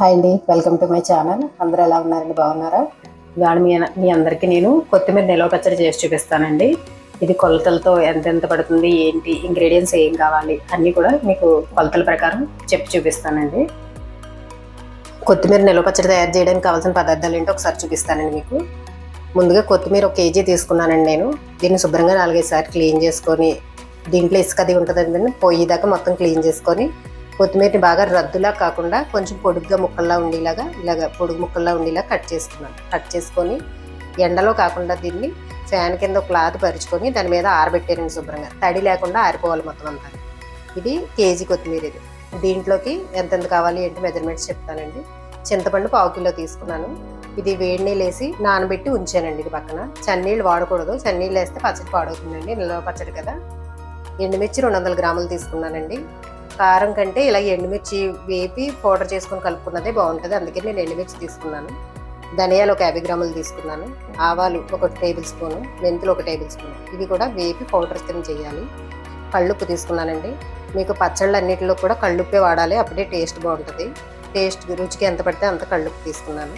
Hi అండి welcome to my channel. అందరూ ఎలా ఉన్నారండి? బాగున్నారా? ఇవాళ మీ మీ అందరికీ నేను కొత్తిమీర నిల్వ పచ్చడి చేసి చూపిస్తానండి. ఇది కొలతలతో ఎంతెంత పడుతుంది ఏంటి ఇంగ్రీడియంట్స్ ఏం కావాలి అన్నీ కూడా మీకు కొలతల ప్రకారం చెప్పి చూపిస్తానండి. కొత్తిమీర నిల్వ పచ్చడి తయారు చేయడానికి కావాల్సిన పదార్థాలు ఏంటో ఒకసారి చూపిస్తానండి మీకు. ముందుగా కొత్తిమీర ఒక కేజీ తీసుకున్నానండి నేను. దీన్ని శుభ్రంగా నాలుగైదు సార్లు క్లీన్ చేసుకొని దీంట్లో ఇసుక అది ఉంటుందండి పొయ్యి దాకా మొత్తం క్లీన్ చేసుకొని కొత్తిమీరని బాగా రద్దులా కాకుండా కొంచెం పొడుగ్గా ముక్కల్లా ఉండేలాగా ఇలాగ పొడుగు ముక్కల్లా ఉండేలా కట్ చేసుకున్నాను కట్ చేసుకొని ఎండలో కాకుండా దీన్ని ఫ్యాన్ కింద ఒక క్లాత్ పరుచుకొని దాని మీద ఆరబెట్టారండి శుభ్రంగా. తడి లేకుండా ఆరిపోవాలి మొత్తం అంతా. ఇది కేజీ కొత్తిమీర ఇది. దీంట్లోకి ఎంతెంత కావాలి ఏంటి మెజర్మెంట్స్ చెప్తానండి. చింతపండు పావు కిలో తీసుకున్నాను. ఇది వేడి నీళ్ళు వేసి నానబెట్టి ఉంచానండి ఇది పక్కన. చన్నీళ్ళు వాడకూడదు. చన్నీళ్ళు వేస్తే పచ్చడి పాడవుతుందండి. నిల్వ పచ్చడి కదా. ఎండుమిర్చి రెండు వందల గ్రాములు తీసుకున్నానండి. కారం కంటే ఇలా ఎండుమిర్చి వేపి పౌడర్ చేసుకొని కలుపుకున్నదే బాగుంటుంది. అందుకే నేను ఎండుమిర్చి తీసుకున్నాను. ధనియాలు ఒక యాభై గ్రాములు తీసుకున్నాను. ఆవాలు ఒక టేబుల్ స్పూను మెంతులు ఒక టేబుల్ స్పూన్. ఇవి కూడా వేపి పౌడర్ కింద చేయాలి. కళ్ళుప్పు తీసుకున్నానండి. మీకు పచ్చళ్ళు అన్నింటిలో కూడా కళ్ళుప్పే వాడాలి. అప్పుడే టేస్ట్ బాగుంటుంది. టేస్ట్ రుచికి ఎంత పడితే అంత కళ్ళుప్పు తీసుకున్నాను.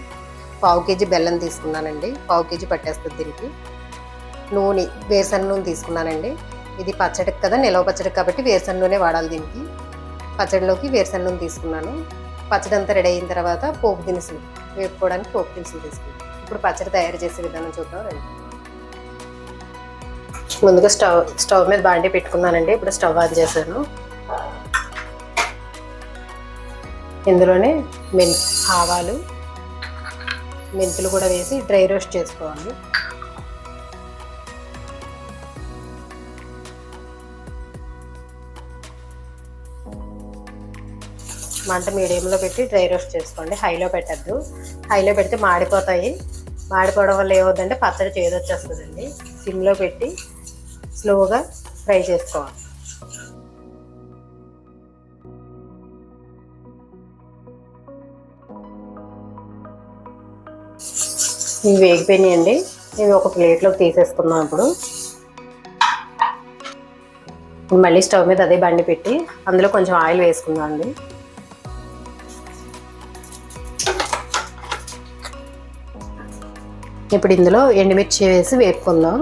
పావు కేజీ బెల్లం తీసుకున్నానండి. పావు కేజీ పట్టేస్తుంది దీనికి. నూనె వేరుశనగ నూనె తీసుకున్నానండి. ఇది పచ్చడికి కదా నిలవ పచ్చడికి కాబట్టి వేరుశనగ నూనె వాడాలి దీనికి. పచ్చడిలోకి వేరుశనగ తీసుకున్నాను. పచ్చడి అంతా రెడీ అయిన తర్వాత పోపు దినుసులు వేపుకోవడానికి పోపు దినుసులు తీసుకున్నాను. ఇప్పుడు పచ్చడి తయారు చేసే విధానం చూద్దాం రండి. ముందుగా స్టవ్ స్టవ్ మీద బాండి పెట్టుకున్నానండి. ఇప్పుడు స్టవ్ ఆన్ చేశాను. ఇందులోనే మెంత్ ఆవాలు మెంతులు కూడా వేసి డ్రై రోస్ట్ చేసుకోవాలి. మంట మీడియంలో పెట్టి డ్రై రోస్ట్ చేసుకోండి. హైలో పెట్టద్దు. హైలో పెడితే మాడిపోతాయి. మాడిపోవడం వల్ల ఏమవుతుందంటే పచ్చడి చేదొచ్చేస్తుందండి. సిమ్లో పెట్టి స్లోగా ఫ్రై చేసుకోవాలి. ఇవి వేగిపోయినాయండి. ఇవి ఒక ప్లేట్లోకి తీసేసుకున్నాం ఇప్పుడు. మళ్ళీ స్టవ్ మీద అదే బండి పెట్టి అందులో కొంచెం ఆయిల్ వేసుకుందాం అండి ఇప్పుడు ఇందులో ఎండుమిర్చి వేసి వేపుకుందాం.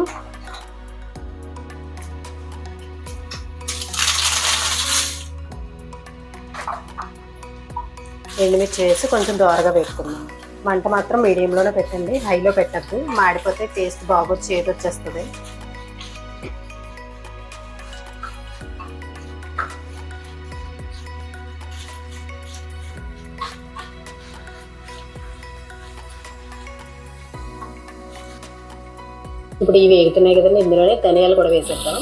ఎండుమిర్చి వేసి కొంచెం దోరగా పెట్టుకుందాం మంట మాత్రం మీడియంలోనే పెట్టండి. హైలో పెట్టద్దు. మాడిపోతే టేస్ట్ బాగోదు చేదు వచ్చేస్తుంది ఇప్పుడు ఇవి వేగుతున్నాయి కదండి ఇందులోనే ధనియాలు కూడా వేసేద్దాం.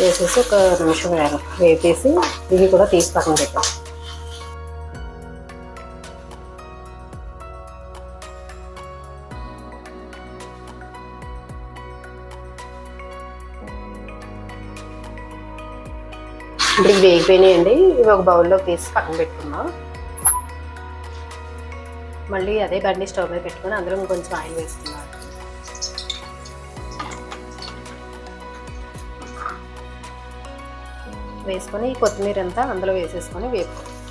వేసేసి ఒక నిమిషం వేగ వేపేసి ఇవి కూడా తీసి పక్కన పెట్టాం ఇప్పుడు ఇవి వేగిపోయినాయండి ఇవి ఒక బౌల్లో తీసి పక్కన పెట్టుకుందాం. మళ్ళీ అదే బండి స్టవ్ మీద పెట్టుకొని అందులో కొంచెం ఆయిల్ వేసుకున్నాను వేసుకొని కొత్తిమీర అంతా అందులో వేసేసుకొని వేపుకోవాలి.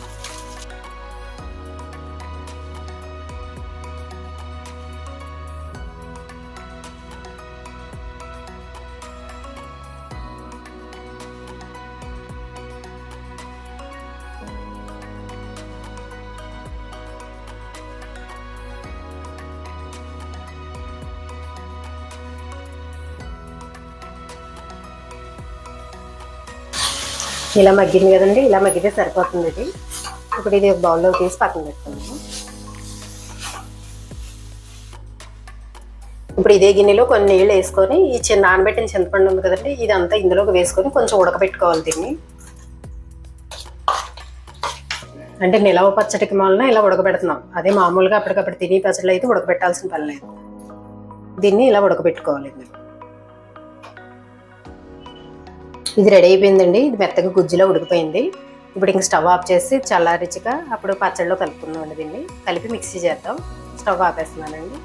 ఇలా మగ్గింది కదండి ఇలా మగ్గితే సరిపోతుంది ఇది ఇప్పుడు ఇది ఒక బౌల్లో తీసి పక్కన పెట్టుకుందాం. ఇప్పుడు ఇదే గిన్నెలో కొన్ని నీళ్ళు వేసుకొని ఈ చిన్న నానబెట్టిన చింతపండు ఉంది కదండి ఇదంతా ఇందులోకి వేసుకొని కొంచెం ఉడకబెట్టుకోవాలి దీన్ని. అంటే నిలవ పచ్చడికి వలన ఇలా ఉడకబెడుతున్నాం. అదే మామూలుగా అప్పటికప్పుడు తిని పచ్చడి అయితే ఉడకబెట్టాల్సిన పని లేదు. దీన్ని ఇలా ఉడకబెట్టుకోవాలి ఇందులో. ఇది రెడీ అయిపోయిందండి. ఇది మెత్తగా గుజ్జులో ఉడికిపోయింది. ఇప్పుడు ఇంక స్టవ్ ఆఫ్ చేసి చల్లారిచిగా అప్పుడు పచ్చడిలో కలుపుకుందామండి దీన్ని. కలిపి మిక్సీ చేద్దాం. స్టవ్ ఆపేస్తున్నానండి.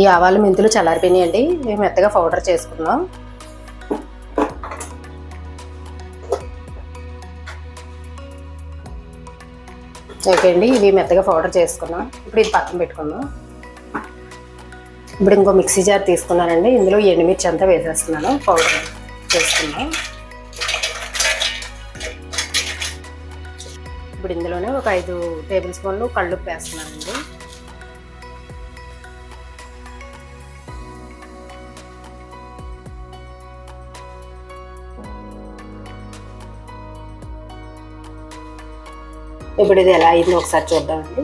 ఈ ఆవాలు మెంతులు చల్లారిపోయినాయండి. ఇవి మెత్తగా పౌడర్ చేసుకున్నాం ఓకే అండి. ఇవి మెత్తగా పౌడర్ చేసుకున్నాం ఇప్పుడు ఇది పక్కన పెట్టుకుందాం. ఇప్పుడు ఇంకో మిక్సీ జార్ తీసుకున్నానండి. ఇందులో ఎండుమిర్చి అంతా వేసేస్తున్నాను. పౌడర్ చేసుకున్నాం ఇప్పుడు ఇందులోనే ఒక ఐదు టేబుల్ స్పూన్లు కళ్ళుప్పు వేస్తున్నానండి. ఇప్పుడు ఇది ఎలా అయిందో ఒకసారి చూద్దామండి.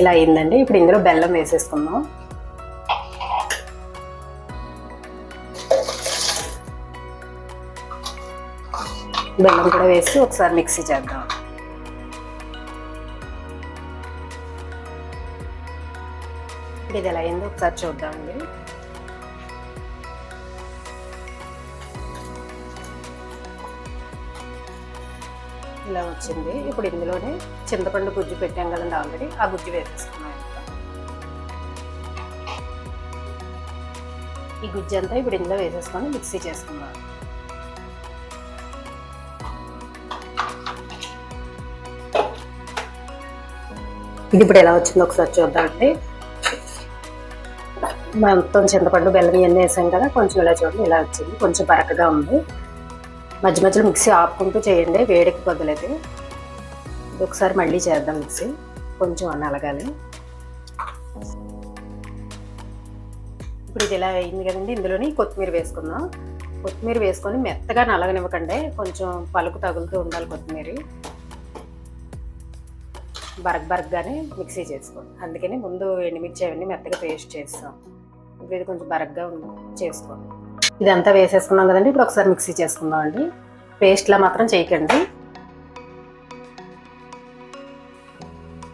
ఇలా అయిందండి. ఇప్పుడు ఇందులో బెల్లం వేసేసుకుందాం. బెల్లం కూడా వేసి ఒకసారి మిక్సీ చేద్దాం. ఇప్పుడు ఇది ఎలా అయిందో ఒకసారి చూద్దామండి. ఇలా వచ్చింది. ఇప్పుడు ఇందులోనే చింతపండు గుజ్జు పెట్టాం కదండి ఆల్రెడీ ఆ గుజ్జు వేసేసుకున్నాం ఈ గుజ్జు అంతా ఇప్పుడు ఇందులో వేసేసుకొని మిక్సీ చేసుకుందాం. ఇది ఇప్పుడు ఎలా వచ్చిందో ఒకసారి చూద్దామండి మొత్తం చింతపండు బెల్లం ఇవన్నీ వేసాం కదా కొంచెం ఇలా చూడండి ఇలా వచ్చింది. కొంచెం బరకగా ఉంది. మధ్య మధ్యలో మిక్సీ ఆపుకుంటూ చేయండి. వేడికి వదిలేదు ఇది ఒకసారి మళ్ళీ చేద్దాం మిక్సీ. కొంచెం నలగాలి ఇప్పుడు ఇది ఇలా అయింది కదండి. ఇందులోని కొత్తిమీర వేసుకుందాం. కొత్తిమీర వేసుకొని మెత్తగా నలగనివ్వకండి. కొంచెం పలుకు తగులుతూ ఉండాలి కొత్తిమీర. బరగ్ బరగ్గానే మిక్సీ చేసుకోండి. అందుకని ముందు ఎండుమిర్చి అవన్నీ మెత్తగా పేస్ట్ చేస్తాం. ఇప్పుడు ఇది కొంచెం బరగ్గా చేసుకోండి. ఇదంతా వేసేసుకున్నాం కదండి. ఇప్పుడు ఒకసారి మిక్సీ చేసుకుందాం అండి. పేస్ట్లా మాత్రం చేయకండి.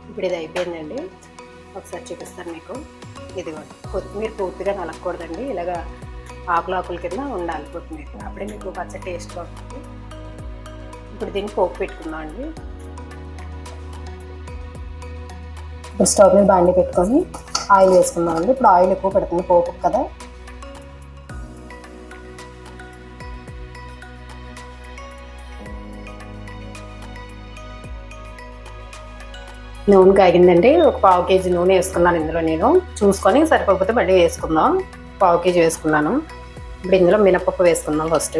ఇప్పుడు ఇది అయిపోయిందండి. ఒకసారి చూపిస్తాను మీకు. ఇదిగోండి కొత్తిమీర పూర్తిగా నలగకూడదండి ఇలాగా ఆకులు ఆకుల కింద ఉండాలి కొత్తిమీర. అప్పుడే మీకు పచ్చ టేస్ట్ వస్తుంది. ఇప్పుడు దీన్ని పోపు పెట్టుకుందాం అండి. ఇప్పుడు స్టవ్ మీద బాండి పెట్టుకొని ఆయిల్ వేసుకుందాం అండి. ఇప్పుడు ఆయిల్ ఎక్కువ పెడుతుంది పోపు కదా. నూనె కాగిందండి. ఒక పావు కేజీ నూనె వేసుకున్నాను ఇందులో నేను. చూసుకొని సరిపోకపోతే మళ్ళీ వేసుకుందాం. పావు కేజీ వేసుకున్నాను. ఇప్పుడు ఇందులో మినపప్పు వేసుకుందాం ఫస్ట్.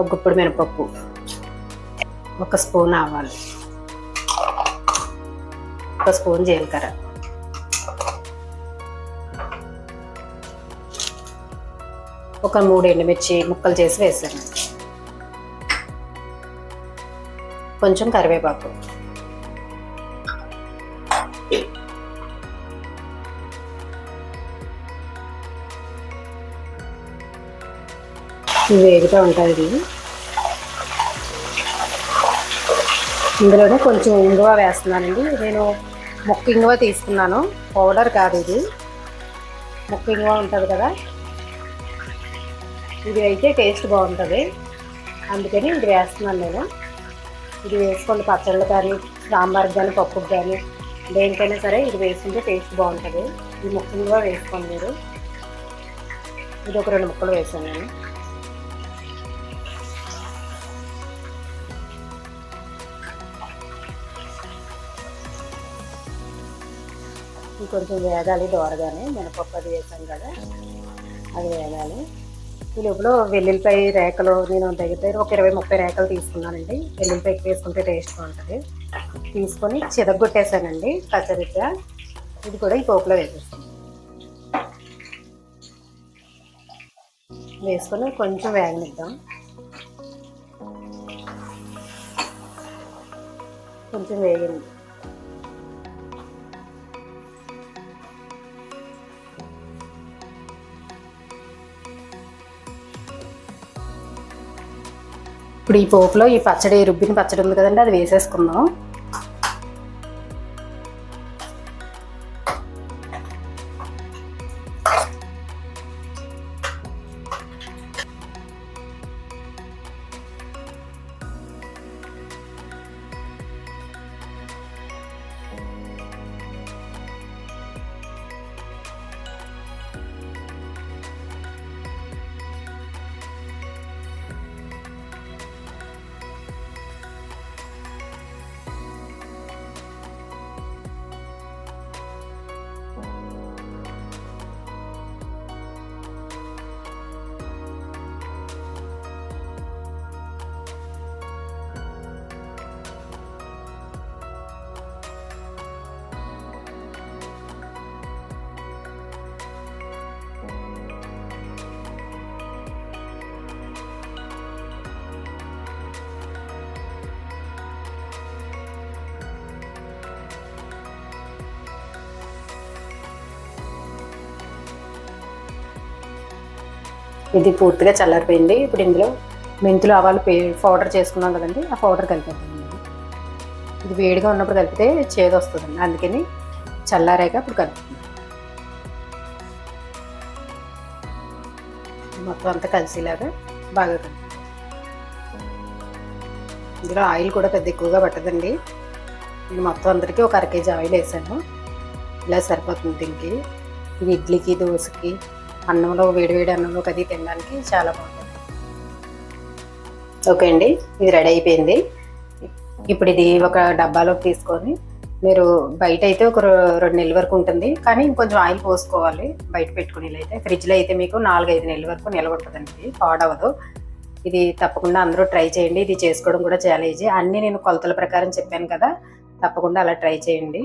ఒక గుప్పుడు మినపప్పు. ఒక స్పూన్ ఆవాలు. ఒక స్పూన్ జీలకర్ర. ఒక మూడు ఎండుమిర్చి ముక్కలు చేసి వేసాను. కొంచెం కరివేపాకు. వేగుతూ ఉంటుంది ఇందులోనే కొంచెం ఇంగువ వేస్తున్నానండి. నేను ముక్క ఇంగువ తీసుకున్నాను. పౌడర్ కాదు ఇది. ముక్క ఇంగువ ఉంటుంది కదా. ఇది అయితే టేస్ట్ బాగుంటుంది. అందుకని ఇది వేస్తున్నాను నేను. ఇది వేసుకోండి పచ్చళ్ళు కానీ సాంబార్కి కానీ పప్పుకి కానీ. దేనికైనా సరే ఇది వేసుకుంటే టేస్ట్ బాగుంటుంది. ఇది ముక్కలుగా వేసుకోండి మీరు. ఇది ఒక రెండు ముక్కలు వేసాను నేను. ఇంకొంచెం వేగాలి దోరగానే. మినపప్పు అది వేసాం కదా. అది వేగాలి. ఈ లోపల వెల్లుల్లిపాయ రేకలు నేను దగ్గర దగ్గర ఒక ఇరవై ముప్పై రేకలు తీసుకున్నానండి. వెల్లుల్లిపాయ ఎక్కువ వేసుకుంటే టేస్ట్ బాగుంటుంది. తీసుకొని చిదగొట్టేశానండి కచ్చరిచ్చా ఇది కూడా ఈ పోపులో వేసేస్తాను. వేసుకొని కొంచెం వేగనిద్దాం. కొంచెం వేగింది ఇప్పుడు ఈ పోపులో ఈ పచ్చడి రుబ్బిన పచ్చడి ఉంది కదండి అది వేసేసుకుందాం. ఇది పూర్తిగా చల్లారిపోయింది. ఇప్పుడు ఇందులో మెంతులు ఆవాలు పే పౌడర్ చేసుకున్నాం కదండి. ఆ పౌడర్ కలిపేద్దాం ఇది వేడిగా ఉన్నప్పుడు కలిపితే చేదు వస్తుందండి. అందుకని చల్లారాక ఇప్పుడు కలుపుతున్నాం మొత్తం అంతా కలిసేలాగా బాగా కలుపు ఇందులో ఆయిల్ కూడా పెద్ద ఎక్కువగా పట్టదండి. నేను మొత్తం అందరికీ ఒక అర కేజీ ఆయిల్ వేసాను. ఇలా సరిపోతుంది దీనికి. ఇది ఇడ్లీకి దోశకి అన్నంలో వేడివేడి అన్నంలోకి అది తినడానికి చాలా బాగుంటుంది. ఓకే అండి ఇది రెడీ అయిపోయింది. ఇప్పుడు ఇది ఒక డబ్బాలోకి తీసుకొని మీరు బయట అయితే ఒక రెండు నెలల వరకు ఉంటుంది. కానీ ఇంకొంచెం ఆయిల్ పోసుకోవాలి. బయట పెట్టుకుని అయితే ఫ్రిడ్జ్లో అయితే మీకు నాలుగైదు నెలల వరకు నిల్వ ఉంటుందండి ఇది పాడవదు. ఇది తప్పకుండా అందరూ ట్రై చేయండి. ఇది చేసుకోవడం కూడా చాలా ఈజీ. అన్నీ నేను కొలతల ప్రకారం చెప్పాను కదా తప్పకుండా అలా ట్రై చేయండి.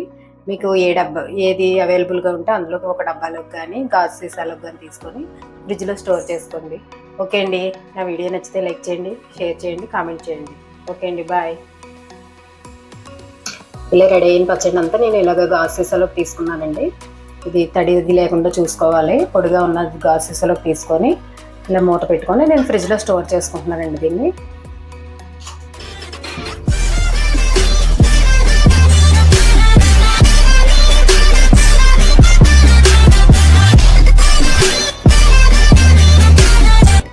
మీకు ఏ డబ్బా ఏది అవైలబుల్గా ఉంటే అందులోకి ఒక డబ్బాలోకి కానీ గాజు సీసాలోకి కానీ తీసుకొని ఫ్రిడ్జ్లో స్టోర్ చేసుకోండి. ఓకే అండి. నా వీడియో నచ్చితే లైక్ చేయండి షేర్ చేయండి కామెంట్ చేయండి. ఓకే అండి. బాయ్ ఇలా రెడీ అయిన పచ్చడి అంతా నేను ఇలాగ గాజు సీసాలోకి తీసుకున్నానండి. ఇది తడి ఇది లేకుండా చూసుకోవాలి. పొడిగా ఉన్న గాజు సీసాలోకి తీసుకొని ఇలా మూట పెట్టుకొని నేను ఫ్రిడ్జ్లో స్టోర్ చేసుకుంటున్నానండి దీన్ని.